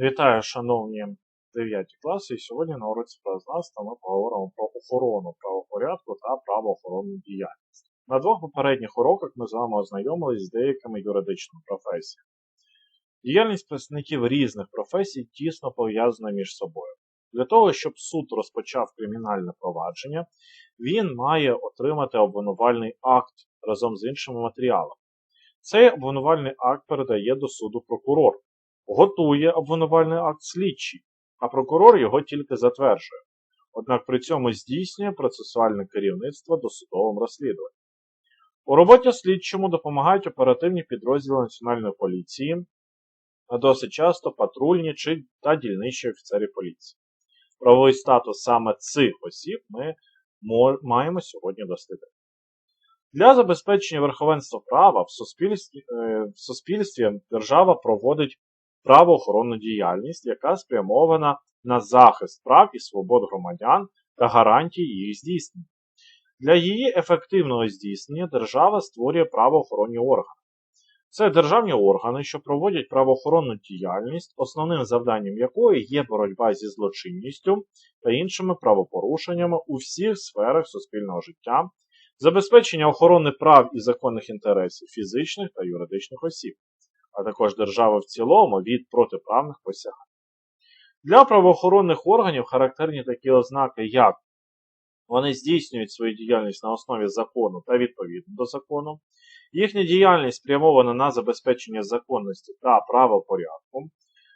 Вітаю, шановні 9 класи. І сьогодні на уроці правознавства ми поговоримо про охорону правопорядку та правоохоронну діяльність. На двох попередніх уроках ми з вами ознайомились з деякими юридичними професіями. Діяльність представників різних професій тісно пов'язана між собою. Для того, щоб суд розпочав кримінальне провадження, він має отримати обвинувальний акт разом з іншими матеріалами. Цей обвинувальний акт передає до суду прокурор готує обвинувальний акт слідчий, а прокурор його тільки затверджує. Однак при цьому здійснює процесуальне керівництво досудовим розслідуванням. У роботі слідчому допомагають оперативні підрозділи Національної поліції, а досить часто патрульні чи та дільничі офіцери поліції. Правовий статус саме цих осіб ми маємо сьогодні дослідити. Для забезпечення верховенства права в суспільстві, е, в суспільстві держава проводить правоохоронну діяльність, яка спрямована на захист прав і свобод громадян та гарантії їх здійснення. Для її ефективного здійснення держава створює правоохоронні органи. Це державні органи, що проводять правоохоронну діяльність, основним завданням якої є боротьба зі злочинністю та іншими правопорушеннями у всіх сферах суспільного життя, забезпечення охорони прав і законних інтересів фізичних та юридичних осіб, а також держави в цілому від протиправних посягань. Для правоохоронних органів характерні такі ознаки, як вони здійснюють свою діяльність на основі закону та відповідно до закону, їхня діяльність спрямована на забезпечення законності та правопорядку,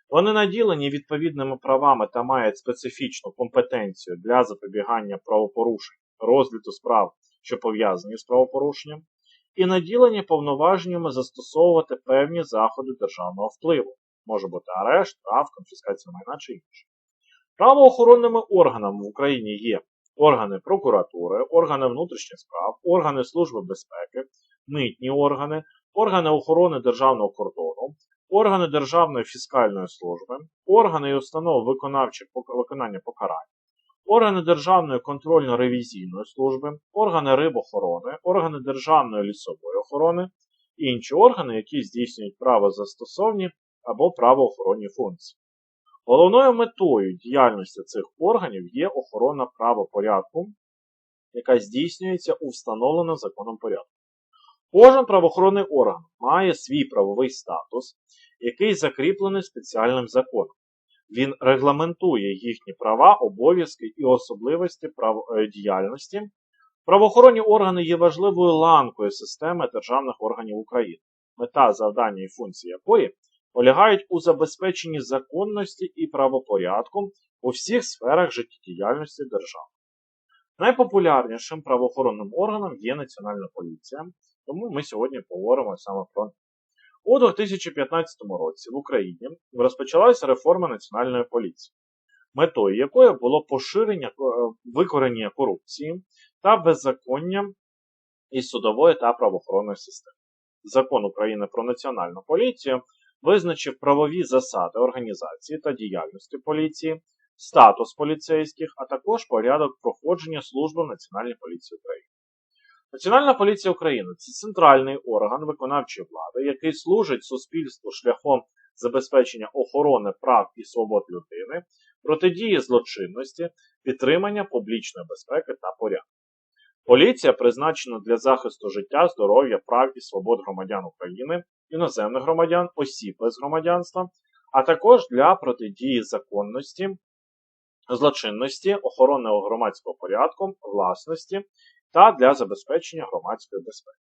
вони наділені відповідними правами та мають специфічну компетенцію для запобігання правопорушень, розгляду справ, що пов'язані з правопорушенням, і наділені повноваженнями застосовувати певні заходи державного впливу. Може бути арешт, прав, конфіскація майна чи інше. Правоохоронними органами в Україні є органи прокуратури, органи внутрішніх справ, органи Служби безпеки, митні органи, органи охорони державного кордону, органи Державної фіскальної служби, органи і установи виконавчих виконання покарань, органи Державної контрольно-ревізійної служби, органи рибохорони, органи Державної лісової охорони, і інші органи, які здійснюють правозастосовні або правоохоронні функції. Головною метою діяльності цих органів є охорона правопорядку, яка здійснюється у встановленому законом порядку. Кожен правоохоронний орган має свій правовий статус, який закріплений спеціальним законом. Він регламентує їхні права, обов'язки і особливості е, діяльності. Правоохоронні органи є важливою ланкою системи державних органів України, мета завдання і функції якої полягають у забезпеченні законності і правопорядку у всіх сферах життєдіяльності держави. Найпопулярнішим правоохоронним органом є Національна поліція, тому ми сьогодні поговоримо саме про у 2015 році в Україні розпочалася реформа Національної поліції, метою якої було поширення е, викорення корупції та беззаконня із судової та правоохоронної системи. Закон України про національну поліцію визначив правові засади організації та діяльності поліції, статус поліцейських, а також порядок проходження служби в Національній поліції України. Національна поліція України це центральний орган виконавчої влади, який служить суспільству шляхом забезпечення охорони прав і свобод людини, протидії злочинності, підтримання публічної безпеки та порядку. Поліція призначена для захисту життя, здоров'я, прав і свобод громадян України, іноземних громадян, осіб без громадянства, а також для протидії законності, злочинності, охорони громадського порядку, власності та для забезпечення громадської безпеки.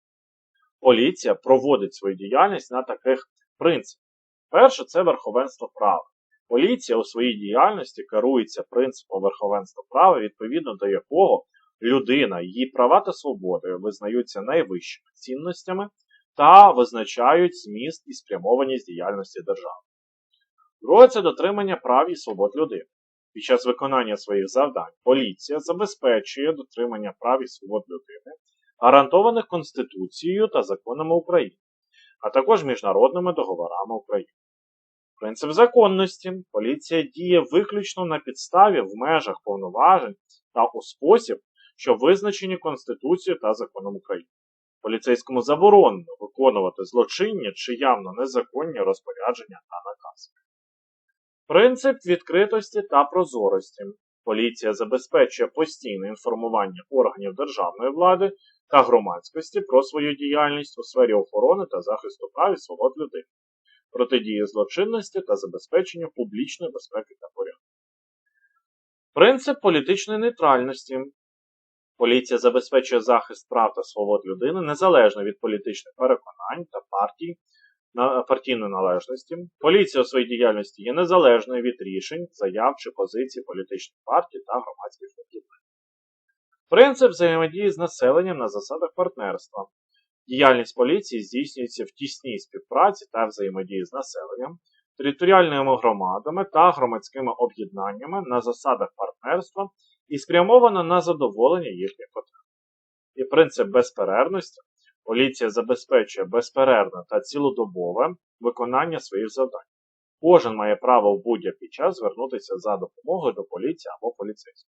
Поліція проводить свою діяльність на таких принципах. Перше, це верховенство права. Поліція у своїй діяльності керується принципом верховенства права, відповідно до якого людина, її права та свободи визнаються найвищими цінностями та визначають зміст і спрямованість діяльності держави. Друге це дотримання прав і свобод людини. Під час виконання своїх завдань поліція забезпечує дотримання прав і свобод людини, гарантованих Конституцією та законами України, а також міжнародними договорами України. Принцип законності поліція діє виключно на підставі в межах повноважень та у спосіб, що визначені Конституцією та законом України. Поліцейському заборонено виконувати злочинні чи явно незаконні розпорядження та накази. Принцип відкритості та прозорості. Поліція забезпечує постійне інформування органів державної влади та громадськості про свою діяльність у сфері охорони та захисту прав і свобод людини, протидії злочинності та забезпечення публічної безпеки та порядку. Принцип політичної нейтральності. Поліція забезпечує захист прав та свобод людини незалежно від політичних переконань та партій, партійної належності. Поліція у своїй діяльності є незалежною від рішень, заяв чи позицій політичних партій та громадських об'єднань. Принцип взаємодії з населенням на засадах партнерства. Діяльність поліції здійснюється в тісній співпраці та взаємодії з населенням, територіальними громадами та громадськими об'єднаннями на засадах партнерства і спрямована на задоволення їхніх потреб. І принцип безперервності. Поліція забезпечує безперервне та цілодобове виконання своїх завдань. Кожен має право в будь-який час звернутися за допомогою до поліції або поліцейського.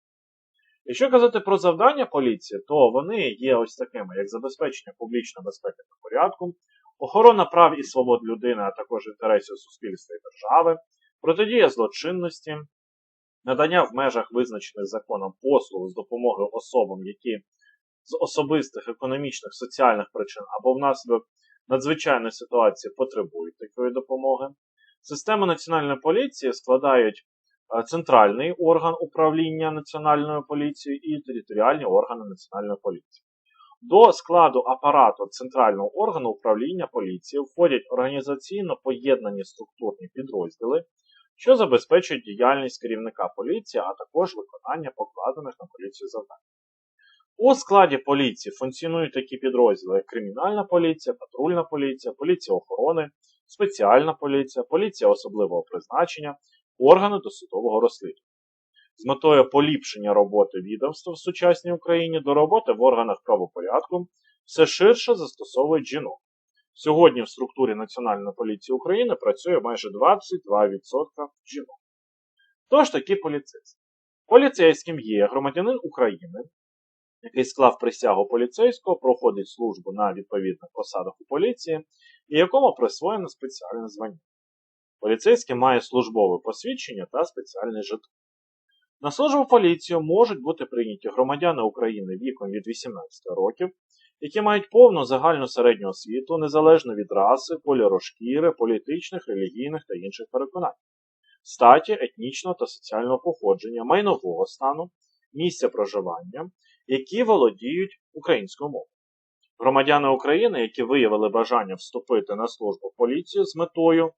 Якщо казати про завдання поліції, то вони є ось такими, як забезпечення публічної безпеки та порядку, охорона прав і свобод людини, а також інтересів суспільства і держави, протидія злочинності, надання в межах визначених законом послуг з допомогою особам, які з особистих, економічних, соціальних причин або внаслідок надзвичайної ситуації потребують такої допомоги. Систему національної поліції складають е, центральний орган управління Національною поліцією і територіальні органи Національної поліції. До складу апарату центрального органу управління поліції входять організаційно поєднані структурні підрозділи, що забезпечують діяльність керівника поліції, а також виконання покладених на поліцію завдань. У складі поліції функціонують такі підрозділи, як кримінальна поліція, патрульна поліція, поліція охорони, спеціальна поліція, поліція особливого призначення, органи досудового розслідування. З метою поліпшення роботи відомств в сучасній Україні до роботи в органах правопорядку все ширше застосовують жінок. Сьогодні в структурі Національної поліції України працює майже 22% жінок. Тож такі поліцейські. Поліцейським є громадянин України, який склав присягу поліцейського, проходить службу на відповідних посадах у поліції і якому присвоєно спеціальне звання. Поліцейський має службове посвідчення та спеціальний жетон. На службу поліцію можуть бути прийняті громадяни України віком від 18 років, які мають повну загальну середню освіту незалежно від раси, кольору шкіри, політичних, релігійних та інших переконань, статі, етнічного та соціального походження, майнового стану, місця проживання, які володіють українською мовою. Громадяни України, які виявили бажання вступити на службу в поліцію з метою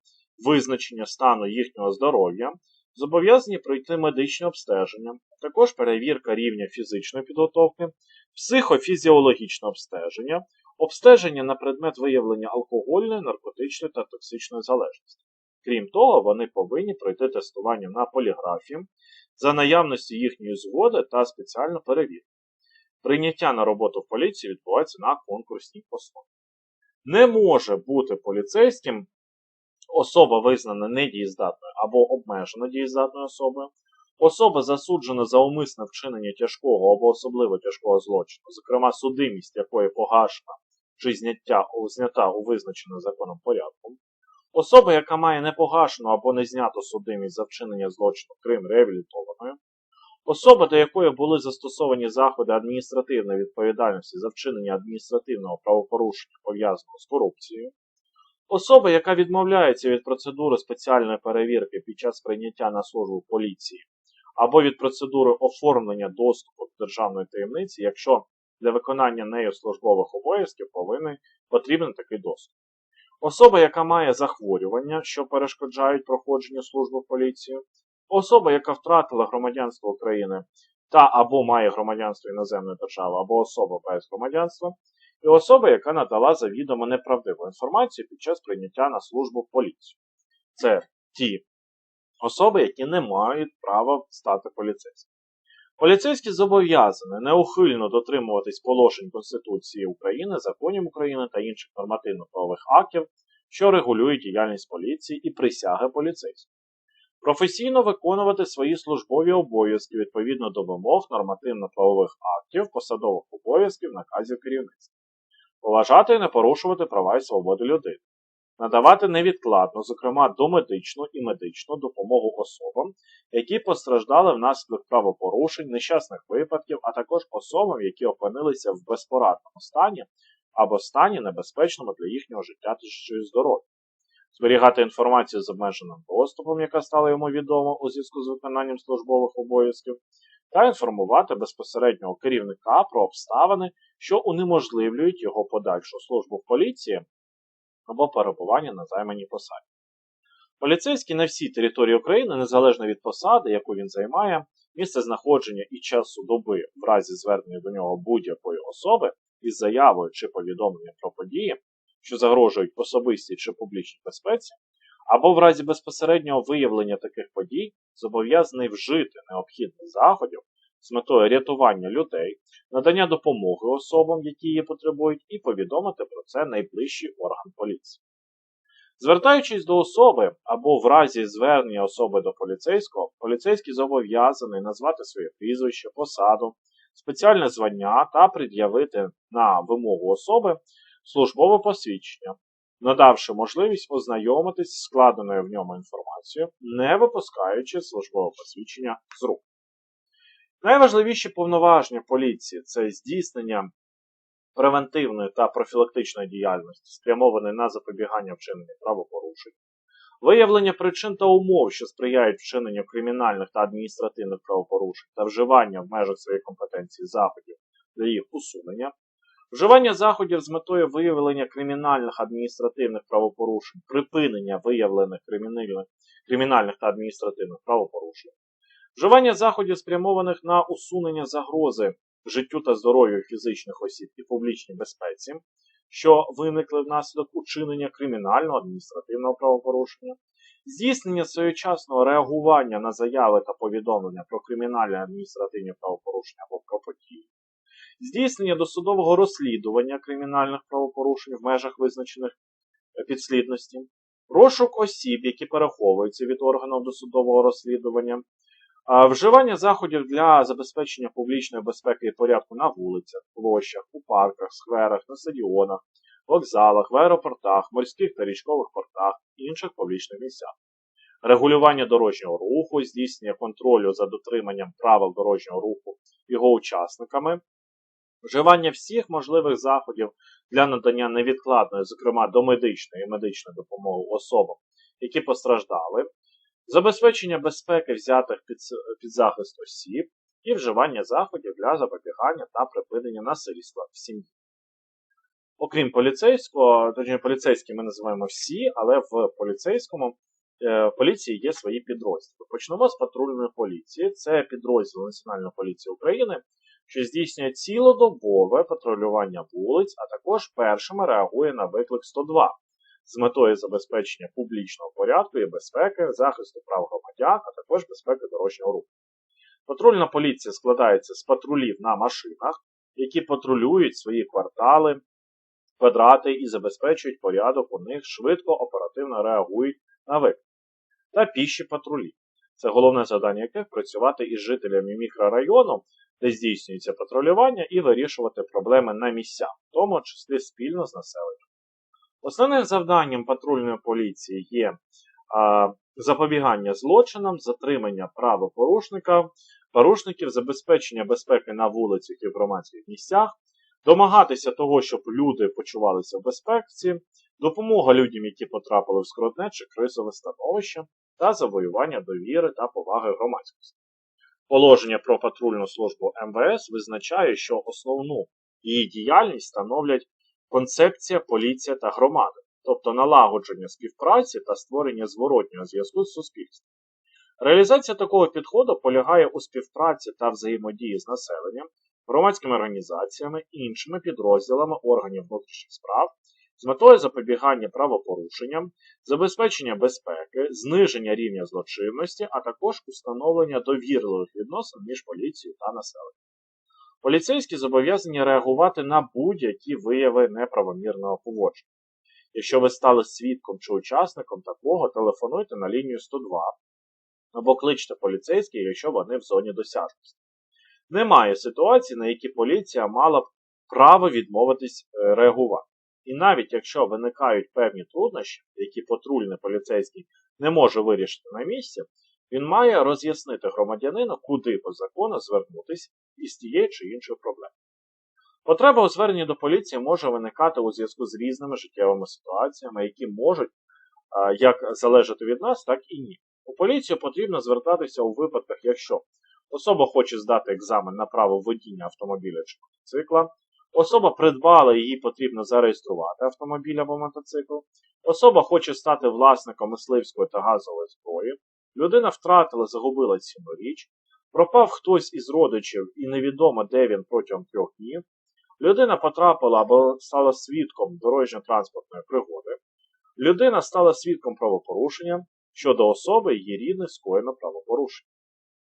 визначення стану їхнього здоров'я, зобов'язані пройти медичне обстеження, також перевірка рівня фізичної підготовки, психофізіологічне обстеження, обстеження на предмет виявлення алкогольної, наркотичної та токсичної залежності. Крім того, вони повинні пройти тестування на поліграфії за наявності їхньої згоди та спеціальну перевірку. Прийняття на роботу в поліції відбувається на конкурсній основі. Не може бути поліцейським особа визнана недієздатною або обмежено дієздатною особою, особа засуджена за умисне вчинення тяжкого або особливо тяжкого злочину, зокрема судимість якої погашена чи зняття, знята у визначеному законом порядку, особа, яка має непогашену або не зняту судимість за вчинення злочину, крім реабілітованою, Особа, до якої були застосовані заходи адміністративної відповідальності за вчинення адміністративного правопорушення, пов'язаного з корупцією, особа, яка відмовляється від процедури спеціальної перевірки під час прийняття на службу поліції, або від процедури оформлення доступу до державної таємниці, якщо для виконання нею службових обов'язків повинен потрібен такий доступ. Особа, яка має захворювання, що перешкоджають проходженню служби в поліцію, Особа, яка втратила громадянство України та або має громадянство іноземної держави, або особа без громадянства, і особа, яка надала завідомо неправдиву інформацію під час прийняття на службу в поліцію. Це ті особи, які не мають права стати поліцейськими. Поліцейські зобов'язані неухильно дотримуватись положень Конституції України, законів України та інших нормативно-правових актів, що регулюють діяльність поліції і присяги поліцейських професійно виконувати свої службові обов'язки відповідно до вимог нормативно-правових актів, посадових обов'язків, наказів керівництва, поважати і не порушувати права і свободи людини, надавати невідкладну, зокрема домедичну і медичну допомогу особам, які постраждали внаслідок правопорушень, нещасних випадків, а також особам, які опинилися в безпорадному стані або стані небезпечному для їхнього життя чи здоров'я. Зберігати інформацію з обмеженим доступом, яка стала йому відома у зв'язку з виконанням службових обов'язків, та інформувати безпосереднього керівника про обставини, що унеможливлюють його подальшу службу в поліції або перебування на займаній посаді. Поліцейський на всій території України, незалежно від посади, яку він займає, місце знаходження і часу доби в разі звернення до нього будь-якої особи із заявою чи повідомленням про події, що загрожують особистій чи публічній безпеці, або в разі безпосереднього виявлення таких подій зобов'язаний вжити необхідних заходів з метою рятування людей, надання допомоги особам, які її потребують, і повідомити про це найближчий орган поліції. Звертаючись до особи або в разі звернення особи до поліцейського, поліцейський зобов'язаний назвати своє прізвище, посаду, спеціальне звання та пред'явити на вимогу особи службове посвідчення, надавши можливість ознайомитись з складеною в ньому інформацією, не випускаючи службове посвідчення з рук. Найважливіші повноваження поліції це здійснення превентивної та профілактичної діяльності, спрямованої на запобігання вчинення правопорушень, виявлення причин та умов, що сприяють вчиненню кримінальних та адміністративних правопорушень та вживання в межах своєї компетенції заходів для їх усунення, вживання заходів з метою виявлення кримінальних адміністративних правопорушень, припинення виявлених кримінальних та адміністративних правопорушень, вживання заходів, спрямованих на усунення загрози життю та здоров'ю фізичних осіб і публічній безпеці, що виникли внаслідок учинення кримінального адміністративного правопорушення, здійснення своєчасного реагування на заяви та повідомлення про кримінальне адміністративні правопорушення або про події, здійснення досудового розслідування кримінальних правопорушень в межах визначених підслідності, розшук осіб, які переховуються від органів досудового розслідування, Вживання заходів для забезпечення публічної безпеки і порядку на вулицях, площах, у парках, скверах, на стадіонах, вокзалах, в аеропортах, морських та річкових портах і інших публічних місцях. Регулювання дорожнього руху, здійснення контролю за дотриманням правил дорожнього руху його учасниками, вживання всіх можливих заходів для надання невідкладної, зокрема домедичної і медичної допомоги особам, які постраждали, забезпечення безпеки взятих під, під захист осіб і вживання заходів для запобігання та припинення насильства в сім'ї. Окрім поліцейського, точніше поліцейські ми називаємо всі, але в поліцейському е, поліції є свої підрозділи. Почнемо з патрульної поліції. Це підрозділ Національної поліції України, що здійснює цілодобове патрулювання вулиць, а також першими реагує на виклик 102 з метою забезпечення публічного порядку і безпеки, захисту прав громадян, а також безпеки дорожнього руху. Патрульна поліція складається з патрулів на машинах, які патрулюють свої квартали, квадрати і забезпечують порядок у них, швидко, оперативно реагують на виклик. Та піші патрулі. Це головне завдання яких працювати із жителями мікрорайону, де здійснюється патрулювання, і вирішувати проблеми на місцях, в тому числі спільно з населенням. Основним завданням патрульної поліції є а, запобігання злочинам, затримання правопорушника, порушників, забезпечення безпеки на вулицях і в громадських місцях, домагатися того, щоб люди почувалися в безпеці, допомога людям, які потрапили в скрутне чи кризове становище, та завоювання довіри та поваги громадськості. Положення про патрульну службу МВС визначає, що основну її діяльність становлять концепція, поліція та громади, тобто налагодження співпраці та створення зворотнього зв'язку з суспільством. Реалізація такого підходу полягає у співпраці та взаємодії з населенням, громадськими організаціями іншими підрозділами органів внутрішніх справ з метою запобігання правопорушенням, забезпечення безпеки, зниження рівня злочинності, а також установлення довірливих відносин між поліцією та населенням. Поліцейські зобов'язані реагувати на будь-які вияви неправомірного поводження. Якщо ви стали свідком чи учасником такого, телефонуйте на лінію 102 або кличте поліцейських, якщо вони в зоні досяжності. Немає ситуації, на які поліція мала б право відмовитись е, реагувати. І навіть якщо виникають певні труднощі, які патрульний поліцейський не може вирішити на місці, він має роз'яснити громадянину, куди по закону звернутися із тієї чи іншої проблеми. Потреба у зверненні до поліції може виникати у зв'язку з різними життєвими ситуаціями, які можуть як залежати від нас, так і ні. У поліцію потрібно звертатися у випадках, якщо особа хоче здати екзамен на право водіння автомобіля чи мотоцикла, особа придбала їй потрібно зареєструвати автомобіль або мотоцикл, особа хоче стати власником мисливської та газової зброї, людина втратила, загубила цінну річ, пропав хтось із родичів і невідомо, де він протягом трьох днів, людина потрапила або стала свідком дорожньо-транспортної пригоди, людина стала свідком правопорушення, щодо особи її рідних скоєно правопорушення.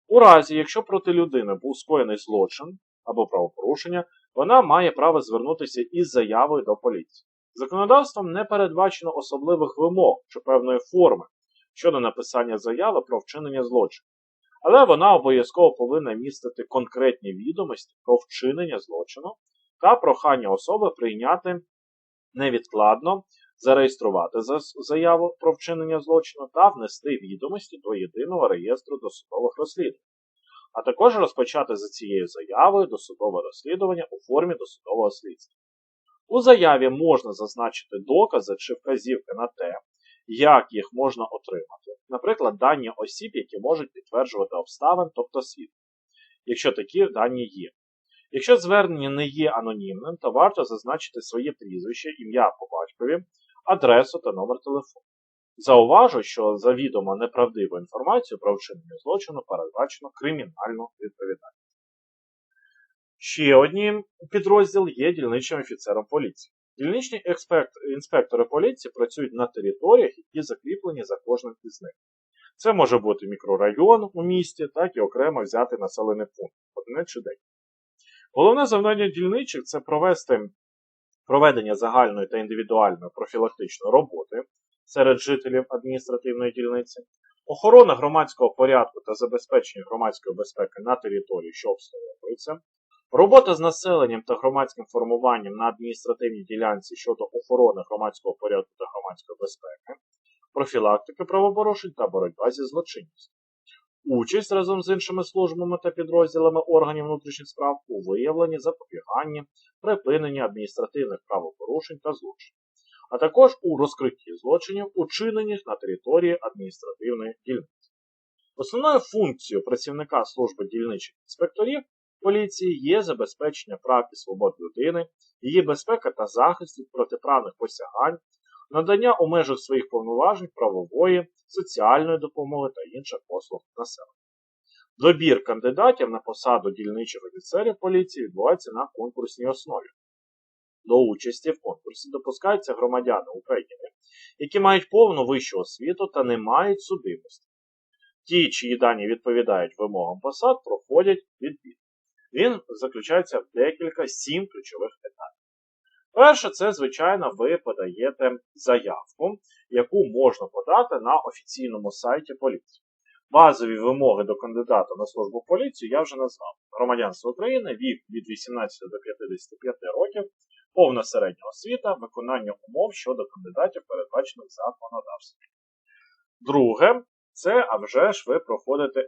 У разі, якщо проти людини був скоєний злочин або правопорушення, вона має право звернутися із заявою до поліції. Законодавством не передбачено особливих вимог чи певної форми щодо написання заяви про вчинення злочину, але вона обов'язково повинна містити конкретні відомості про вчинення злочину та прохання особи прийняти невідкладно зареєструвати заяву про вчинення злочину та внести відомості до єдиного реєстру досудових розслідувань, а також розпочати за цією заявою досудове розслідування у формі досудового слідства. У заяві можна зазначити докази чи вказівки на те, як їх можна отримати, наприклад, дані осіб, які можуть підтверджувати обставин, тобто свідки, якщо такі дані є. Якщо звернення не є анонімним, то варто зазначити своє прізвище, ім'я по батькові, адресу та номер телефону. Зауважу, що завідомо неправдиву інформацію про вчинення злочину передбачено кримінальну відповідальність. Ще одним підрозділ є дільничним офіцером поліції. Дільничні інспектори поліції працюють на територіях, які закріплені за кожним із них. Це може бути мікрорайон у місті, так і окремо взяти населений пункт, один чи день. Головне завдання дільничих це провести проведення загальної та індивідуальної профілактичної роботи серед жителів адміністративної дільниці, охорона громадського порядку та забезпечення громадської безпеки на території, що обслуговується, робота з населенням та громадським формуванням на адміністративній ділянці щодо охорони громадського порядку та громадської безпеки, профілактики правопорушень та боротьба зі злочинністю. Участь разом з іншими службами та підрозділами органів внутрішніх справ у виявленні, запобіганні, припиненні адміністративних правопорушень та злочинів, а також у розкритті злочинів, учинених на території адміністративної дільниці. Основною функцією працівника служби дільничих інспекторів поліції є забезпечення прав і свобод людини, її безпека та захист від протиправних посягань, надання у межах своїх повноважень правової, соціальної допомоги та інших послуг населення. Добір кандидатів на посаду дільничих офіцерів поліції відбувається на конкурсній основі. До участі в конкурсі допускаються громадяни України, які мають повну вищу освіту та не мають судимості. Ті, чиї дані відповідають вимогам посад, проходять відбір. Він заключається в декілька сім ключових етапів. Перше, це, звичайно, ви подаєте заявку, яку можна подати на офіційному сайті поліції. Базові вимоги до кандидата на службу в поліції я вже назвав. Громадянство України, вік від 18 до 55 років, повна середня освіта, виконання умов щодо кандидатів, передбачених законодавством. Друге, це а вже ж ви проходите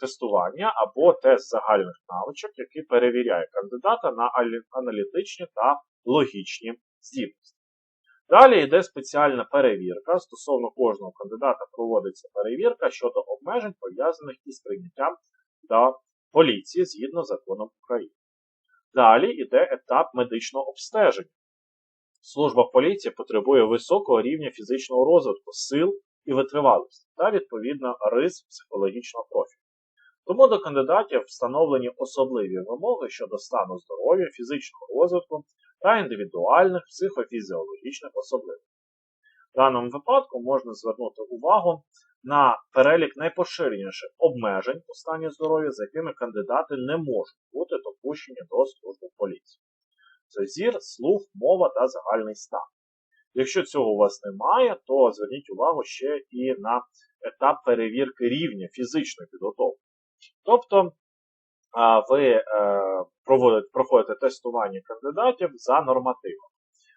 тестування або тест загальних навичок, який перевіряє кандидата на аналітичні та логічні здібності. Далі йде спеціальна перевірка. Стосовно кожного кандидата проводиться перевірка щодо обмежень, пов'язаних із прийняттям до поліції згідно з законом України. Далі йде етап медичного обстеження. Служба поліції потребує високого рівня фізичного розвитку, сил і витривалості та, відповідно, рис психологічного профілю. Тому до кандидатів встановлені особливі вимоги щодо стану здоров'я, фізичного розвитку та індивідуальних психофізіологічних особливостей. В даному випадку можна звернути увагу на перелік найпоширеніших обмежень у стані здоров'я, за якими кандидати не можуть бути допущені до служби поліції. Це зір, слух, мова та загальний стан. Якщо цього у вас немає, то зверніть увагу ще і на етап перевірки рівня фізичної підготовки. Тобто ви е, проходите тестування кандидатів за нормативом.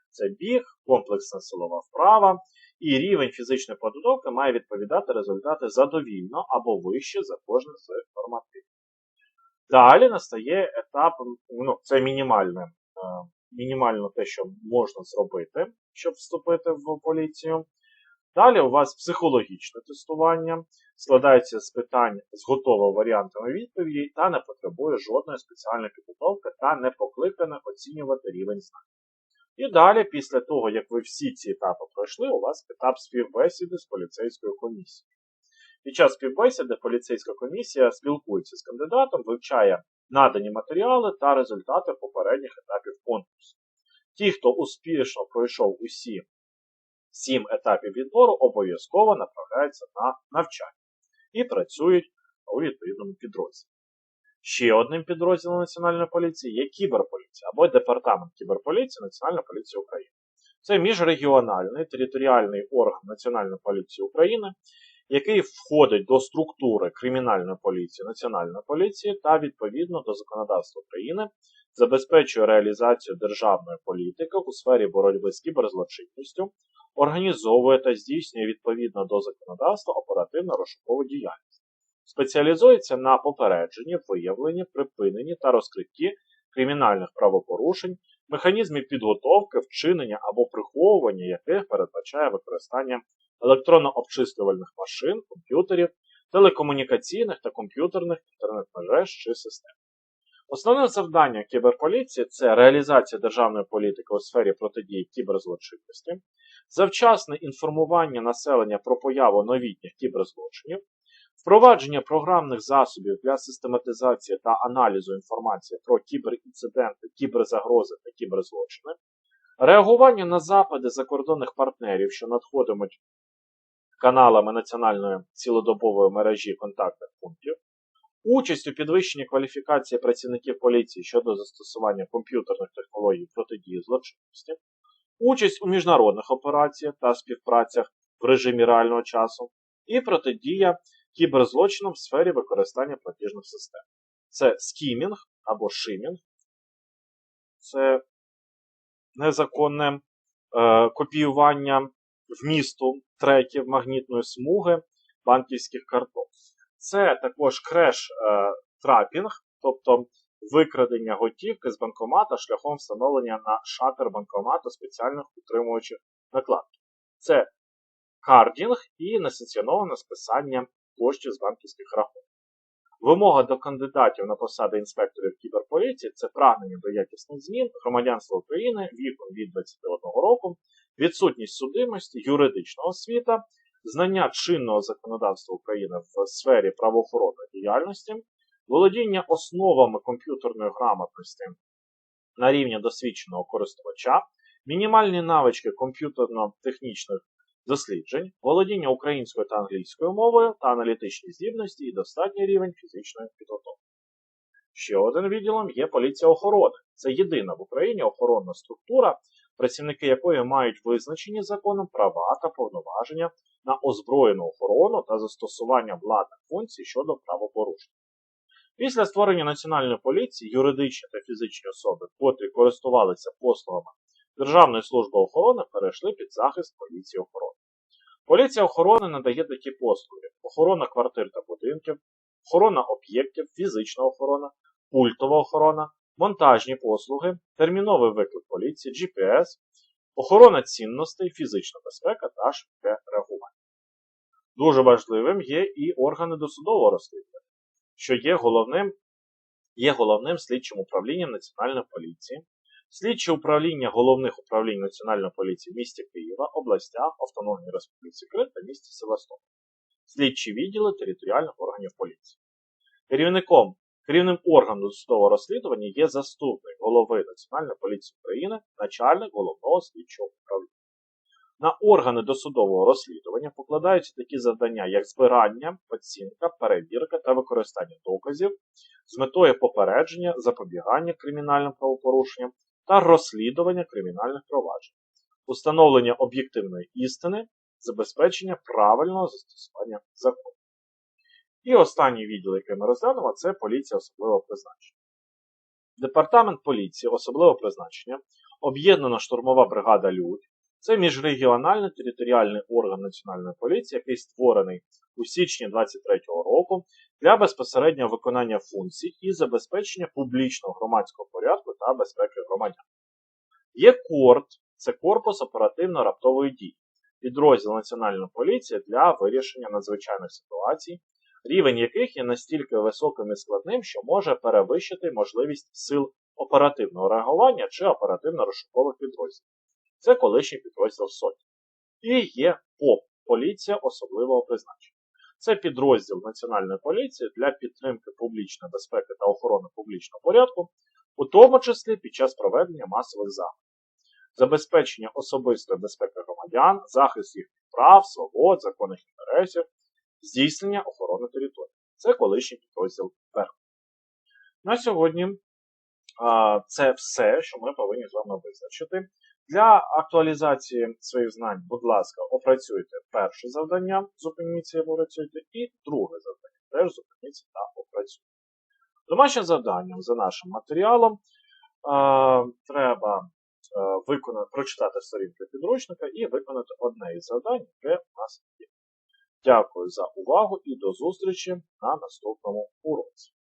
Це біг, комплексна силова вправа, і рівень фізичної підготовки має відповідати результати задовільно або вище за кожен з нормативів. Далі настає етап, ну, це мінімальне, е, мінімально те, що можна зробити, щоб вступити в поліцію. Далі у вас психологічне тестування, складається з питань з готовими варіантами відповіді та не потребує жодної спеціальної підготовки та не покликане оцінювати рівень знань. І далі, після того, як ви всі ці етапи пройшли, у вас етап співбесіди з поліцейською комісією. Під час співбесіди поліцейська комісія спілкується з кандидатом, вивчає надані матеріали та результати попередніх етапів конкурсу. Ті, хто успішно пройшов усі сім етапів відбору, обов'язково направляються на навчання і працюють у відповідному підрозділі. Ще одним підрозділом Національної поліції є кіберполіція або Департамент кіберполіції Національної поліції України. Це міжрегіональний територіальний орган Національної поліції України, який входить до структури кримінальної поліції Національної поліції та відповідно до законодавства України забезпечує реалізацію державної політики у сфері боротьби з кіберзлочинністю, організовує та здійснює відповідно до законодавства оперативно-розшукову діяльність. Спеціалізується на попередженні, виявленні, припиненні та розкритті кримінальних правопорушень, механізмі підготовки, вчинення або приховування яких передбачає використання електронно-обчислювальних машин, комп'ютерів, телекомунікаційних та комп'ютерних інтернет-мереж чи систем. Основне завдання кіберполіції це реалізація державної політики у сфері протидії кіберзлочинності, завчасне інформування населення про появу новітніх кіберзлочинів, впровадження програмних засобів для систематизації та аналізу інформації про кіберінциденти, кіберзагрози та кіберзлочини, реагування на запити закордонних партнерів, що надходимуть каналами національної цілодобової мережі контактних пунктів, участь у підвищенні кваліфікації працівників поліції щодо застосування комп'ютерних технологій протидії злочинності, участь у міжнародних операціях та співпрацях в режимі реального часу, і протидія кіберзлочинам в сфері використання платіжних систем. Це скімінг або шимінг, це незаконне е, копіювання вмісту треків магнітної смуги банківських карток. Це також креш-трапінг, тобто викрадення готівки з банкомата шляхом встановлення на шатер банкомату спеціальних утримувачів накладки. Це кардінг і несанкціоноване списання коштів з банківських рахунків. Вимога до кандидатів на посади інспекторів кіберполіції це прагнення до якісних змін, громадянства України віком від 21 року, відсутність судимості, юридична освіта, знання чинного законодавства України в сфері правоохоронної діяльності, володіння основами комп'ютерної грамотності на рівні досвідченого користувача, мінімальні навички комп'ютерно-технічних досліджень, володіння українською та англійською мовою та аналітичні здібності і достатній рівень фізичної підготовки. Ще один відділом є поліція охорони. Це єдина в Україні охоронна структура, працівники якої мають визначені законом права та повноваження на озброєну охорону та застосування владних функцій щодо правопорушень. Після створення Національної поліції юридичні та фізичні особи, котрі користувалися послугами Державної служби охорони, перейшли під захист поліції охорони. Поліція охорони надає такі послуги: охорона квартир та будинків, охорона об'єктів, фізична охорона, пультова охорона, монтажні послуги, терміновий виклик поліції, GPS, охорона цінностей, фізична безпека та швидке реагування. Дуже важливим є і органи досудового розслідування, що є головним, є головним слідчим управлінням Національної поліції, слідче управління головних управлінь Національної поліції в місті Києва, областях, Автономній Республіці Крим та місті Севастополь, слідчі відділи територіальних органів поліції. Керівником Керівним органом досудового розслідування є заступник голови Національної поліції України, начальник головного слідчого управління. На органи досудового розслідування покладаються такі завдання, як збирання, оцінка, перевірка та використання доказів з метою попередження, запобігання кримінальним правопорушенням та розслідування кримінальних проваджень, установлення об'єктивної істини, забезпечення правильного застосування закону. І останній відділ, який ми розглянемо, це поліція особливого призначення. Департамент поліції особливого призначення Об'єднана штурмова бригада Людь це міжрегіональний територіальний орган Національної поліції, який створений у січні 2023 року для безпосереднього виконання функцій і забезпечення публічного громадського порядку та безпеки громадян. Є КОРТ, це корпус оперативно-раптової дії, підрозділ Національної поліції для вирішення надзвичайних ситуацій, рівень яких є настільки високим і складним, що може перевищити можливість сил оперативного реагування чи оперативно-розшукових підрозділів. Це колишній підрозділ сотні. І є ПОП поліція особливого призначення. Це підрозділ Національної поліції для підтримки публічної безпеки та охорони публічного порядку, у тому числі під час проведення масових заходів, забезпечення особистої безпеки громадян, захист їхніх прав, свобод, законних інтересів, здійснення охорони території. Це колишній підрозділ Верх. На сьогодні а, це все, що ми повинні з вами визначити. Для актуалізації своїх знань, будь ласка, опрацюйте перше завдання, зупиніться і опрацюйте, і друге завдання. Теж зупиніться та опрацюйте. Домашнє завданням за нашим матеріалом е, треба е, виконати, прочитати сторінки підручника і виконати одне із завдань, яке у нас є. Дякую за увагу і до зустрічі на наступному уроці.